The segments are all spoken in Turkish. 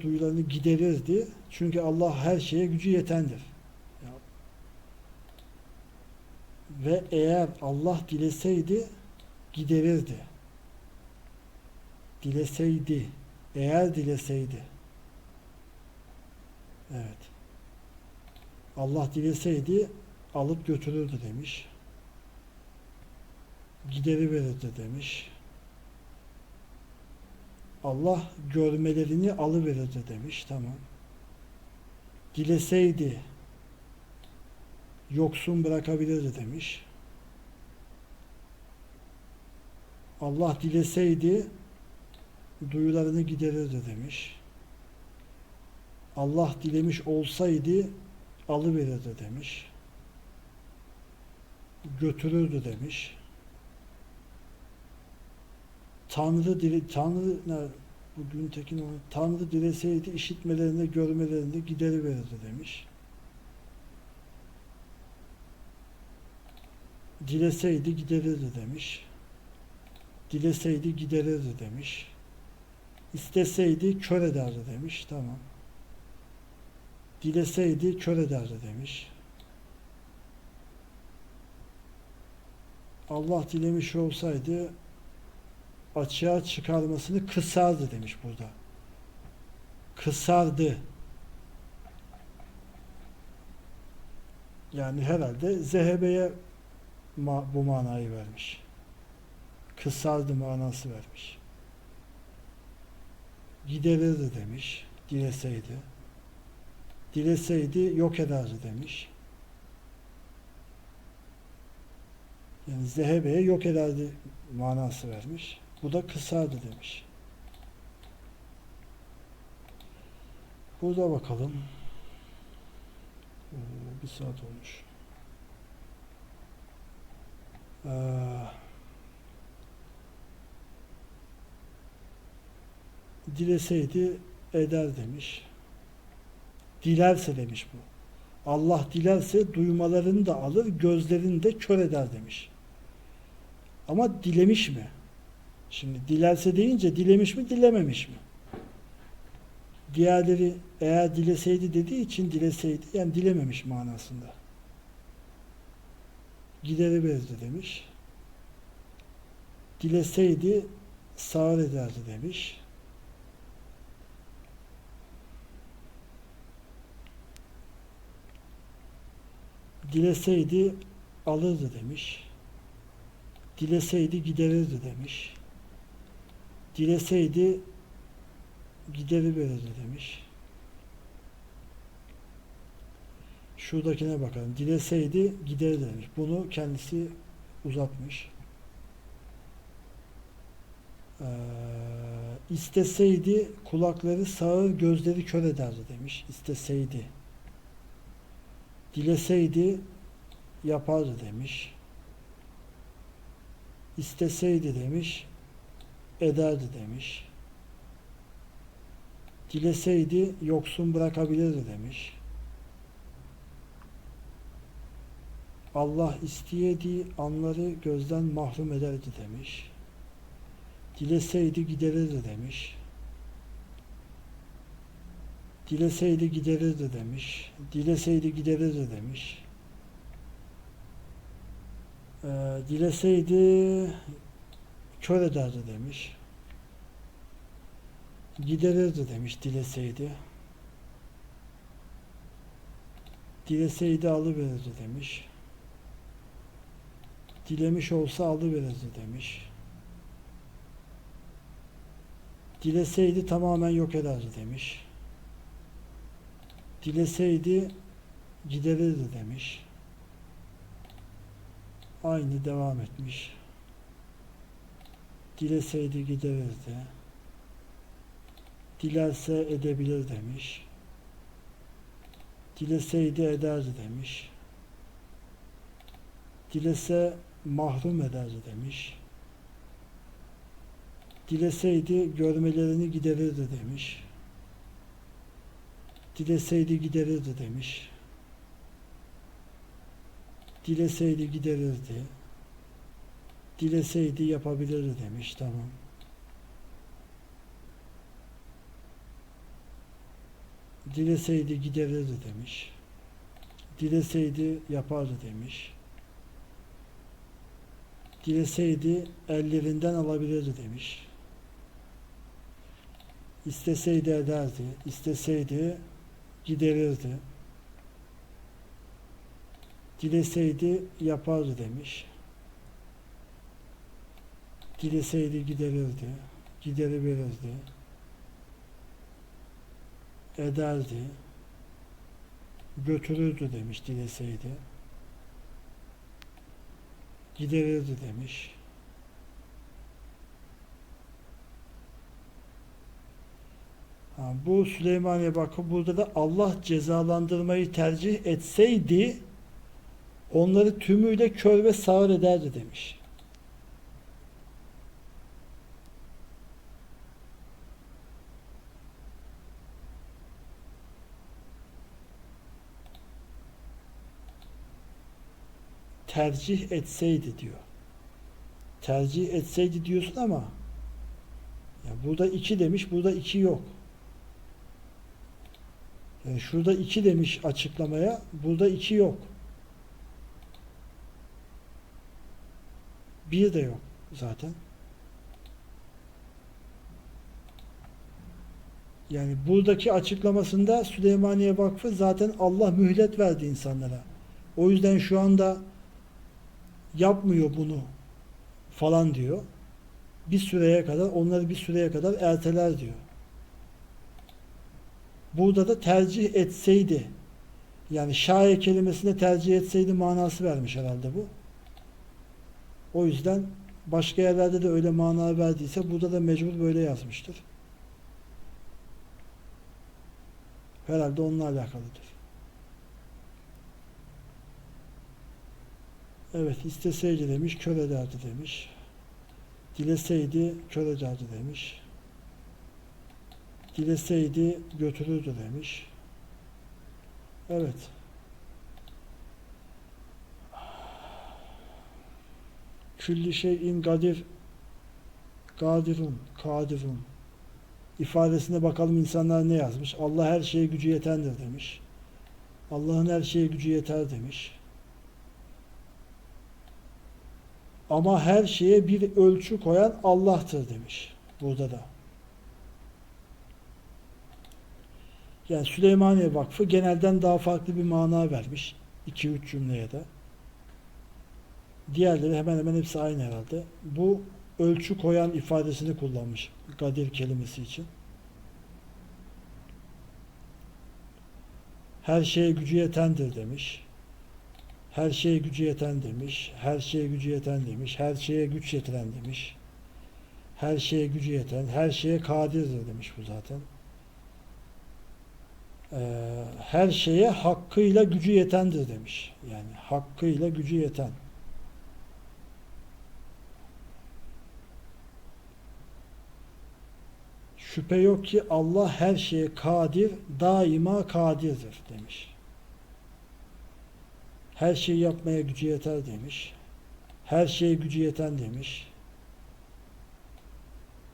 duyularını giderirdi. Çünkü Allah her şeye gücü yetendir. Ve eğer Allah dileseydi giderirdi. Dileseydi, eğer dileseydi. Evet. Allah dileseydi alıp götürürdü demiş. Gideri verirdi demiş. Allah görmelerini alıverirdi demiş. Tamam. Dileseydi yoksun bırakabilirdi demiş. Allah dileseydi duyularını giderirdi demiş. Allah dilemiş olsaydı alıverirdi demiş. Götürürdü demiş. Tanrı dile, Tanrı bugün tekin Tanrı dileseydi işitmelerini, görmelerini gideri verirdi demiş. Dileseydi giderirdi demiş. Dileseydi giderirdi demiş. İsteseydi kör ederdi demiş. Tamam. Dileseydi kör ederdi demiş. Allah dilemiş olsaydı açığa çıkarmasını kısardı demiş burada. Kısardı. Yani herhalde zehebeye ma- bu manayı vermiş. Kısardı manası vermiş. Giderirdi demiş. Dileseydi. Dileseydi yok ederdi demiş. Yani zehebeye yok ederdi manası vermiş. Bu da kısardı demiş. Burada bakalım. Oo, bir saat olmuş. Ee, dileseydi eder demiş. Dilerse demiş bu. Allah dilerse duymalarını da alır, gözlerini de kör eder demiş. Ama dilemiş mi? Şimdi dilerse deyince dilemiş mi, dilememiş mi? Diğerleri eğer dileseydi dediği için dileseydi, yani dilememiş manasında. Gideri verirdi demiş. Dileseydi sağır ederdi demiş. Dileseydi alırdı demiş. Dileseydi giderirdi demiş. Dileseydi gideri verirdi demiş. Şuradakine bakalım. Dileseydi gideri demiş. Bunu kendisi uzatmış. Ee, isteseydi kulakları sağır, gözleri kör ederdi demiş. İsteseydi. Dileseydi yapardı demiş. İsteseydi demiş, ederdi demiş. Dileseydi yoksun bırakabilirdi demiş. Allah isteyediği anları gözden mahrum ederdi demiş. Dileseydi giderirdi demiş. Dileseydi giderirdi demiş. Dileseydi giderirdi demiş. Ee, dileseydi kör ederdi demiş. Giderirdi demiş dileseydi. Dileseydi alıverirdi demiş. Dilemiş olsa alıverirdi demiş. Dileseydi tamamen yok ederdi demiş. Dileseydi giderirdi demiş. Aynı devam etmiş. Dileseydi giderirdi. Dilerse edebilir demiş. Dileseydi ederdi demiş. Dilese mahrum ederdi demiş. Dileseydi görmelerini giderirdi demiş. Dileseydi giderirdi demiş. Dileseydi giderirdi. Dileseydi yapabilirdi demiş. Tamam. Dileseydi giderirdi demiş. Dileseydi yapardı demiş. Dileseydi ellerinden alabilirdi demiş. İsteseydi ederdi, isteseydi giderirdi. Dileseydi yapardı demiş. Dileseydi giderirdi, gideri ederdi, götürürdü demiş dileseydi. Giderirdi demiş. Ha, bu Süleymaniye bakın burada da Allah cezalandırmayı tercih etseydi onları tümüyle kör ve sağır ederdi demiş. Tercih etseydi diyor. Tercih etseydi diyorsun ama ya burada iki demiş, burada iki yok. Yani şurada iki demiş açıklamaya, burada iki yok. Bir de yok zaten. Yani buradaki açıklamasında Süleymaniye Vakfı zaten Allah mühlet verdi insanlara. O yüzden şu anda yapmıyor bunu falan diyor. Bir süreye kadar, onları bir süreye kadar erteler diyor. Burada da tercih etseydi, yani şaye kelimesine tercih etseydi manası vermiş herhalde bu. O yüzden başka yerlerde de öyle mana verdiyse burada da mecbur böyle yazmıştır. Herhalde onunla alakalıdır. Evet isteseydi demiş kör ederdi demiş. Dileseydi kör ederdi demiş. Dileseydi götürürdü demiş. Evet. Külli şeyin gadir gadirun, kadirun ifadesine bakalım insanlar ne yazmış. Allah her şeye gücü yetendir demiş. Allah'ın her şeye gücü yeter demiş. Ama her şeye bir ölçü koyan Allah'tır demiş burada da. Yani Süleymaniye Vakfı genelden daha farklı bir mana vermiş. 2-3 cümleye de. Diğerleri hemen hemen hepsi aynı herhalde. Bu ölçü koyan ifadesini kullanmış Gadir kelimesi için. Her şeye gücü yetendir demiş. Her şeye gücü yeten demiş. Her şeye gücü yeten demiş. Her şeye güç yetiren demiş. Her şeye gücü yeten, her şeye kadirdir demiş bu zaten. Ee, her şeye hakkıyla gücü yetendir demiş. Yani hakkıyla gücü yeten. Şüphe yok ki Allah her şeye kadir, daima kadirdir demiş. Her şeyi yapmaya gücü yeter demiş. Her şeye gücü yeten demiş.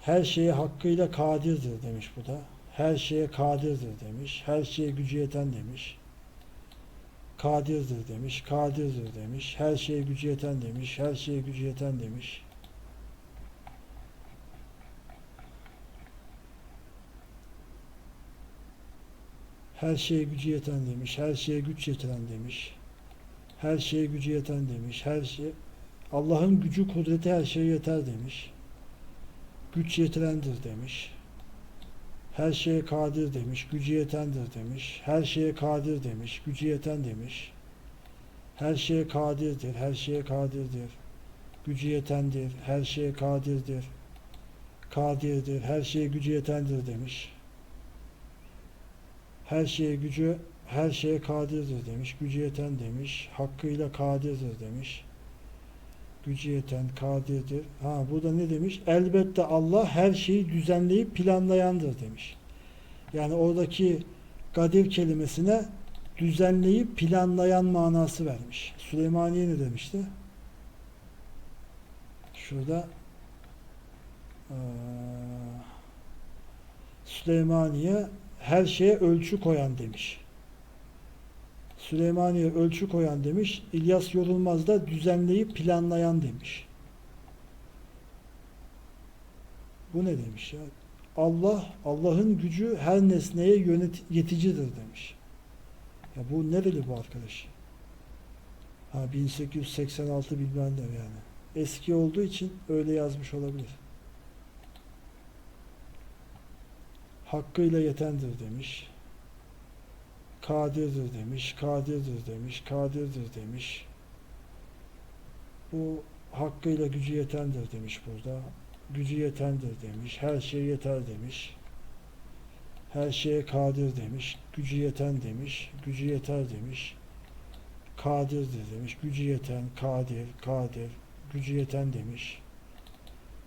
Her şeye hakkıyla kadirdir demiş bu da. Her şeye kadirdir demiş. Her şeye gücü yeten demiş. Kadirdir demiş. Kadirdir demiş. Her şeye gücü yeten demiş. Her şeye gücü yeten demiş. Her şeye gücü yeten demiş. Her şeye güç yetiren demiş. Her şeye gücü yeten demiş. Her şey Allah'ın gücü kudreti her şeye yeter demiş. Güç yetirendir demiş. Her şeye kadir demiş. Gücü yetendir demiş. Her şeye kadir demiş. Gücü yeten demiş. Her şeye kadirdir. Her şeye kadirdir. Gücü yetendir. Her şeye kadirdir. Kadirdir. Her şeye gücü yetendir demiş. Her şeye gücü her şeye kadirdir demiş. Gücü yeten demiş. Hakkıyla kadirdir demiş. Gücü yeten kadirdir. Ha burada ne demiş? Elbette Allah her şeyi düzenleyip planlayandır demiş. Yani oradaki kadir kelimesine düzenleyip planlayan manası vermiş. Süleymaniye ne demişti? Şurada Süleymaniye her şeye ölçü koyan demiş. Süleymaniye ölçü koyan demiş. İlyas Yorulmaz da düzenleyip planlayan demiş. Bu ne demiş ya? Allah, Allah'ın gücü her nesneye yönet yeticidir demiş. Ya bu nereli bu arkadaş? Ha 1886 bilmem ne yani. Eski olduğu için öyle yazmış olabilir. Hakkıyla yetendir demiş. Kadirdir demiş, kadirdir demiş, kadirdir demiş. Bu hakkıyla gücü yetendir demiş burada. Gücü yetendir demiş, her şeye yeter demiş. Her şeye kadir demiş, gücü yeten demiş, gücü yeter demiş. Kadirdir demiş, gücü yeten, kadir, kadir, gücü yeten demiş.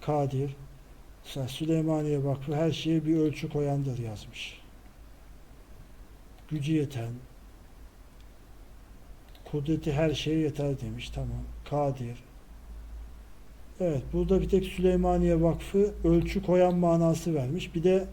Kadir, Mesela Süleymaniye Vakfı her şeye bir ölçü koyandır yazmış. Gücü yeten, kudreti her şeye yeter demiş. Tamam. Kadir. Evet. Burada bir tek Süleymaniye Vakfı ölçü koyan manası vermiş. Bir de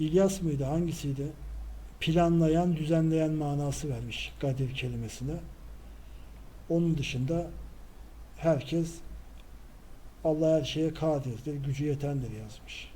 İlyas mıydı? Hangisiydi? Planlayan, düzenleyen manası vermiş Kadir kelimesine. Onun dışında herkes Allah her şeye kadirdir, gücü yetendir yazmış.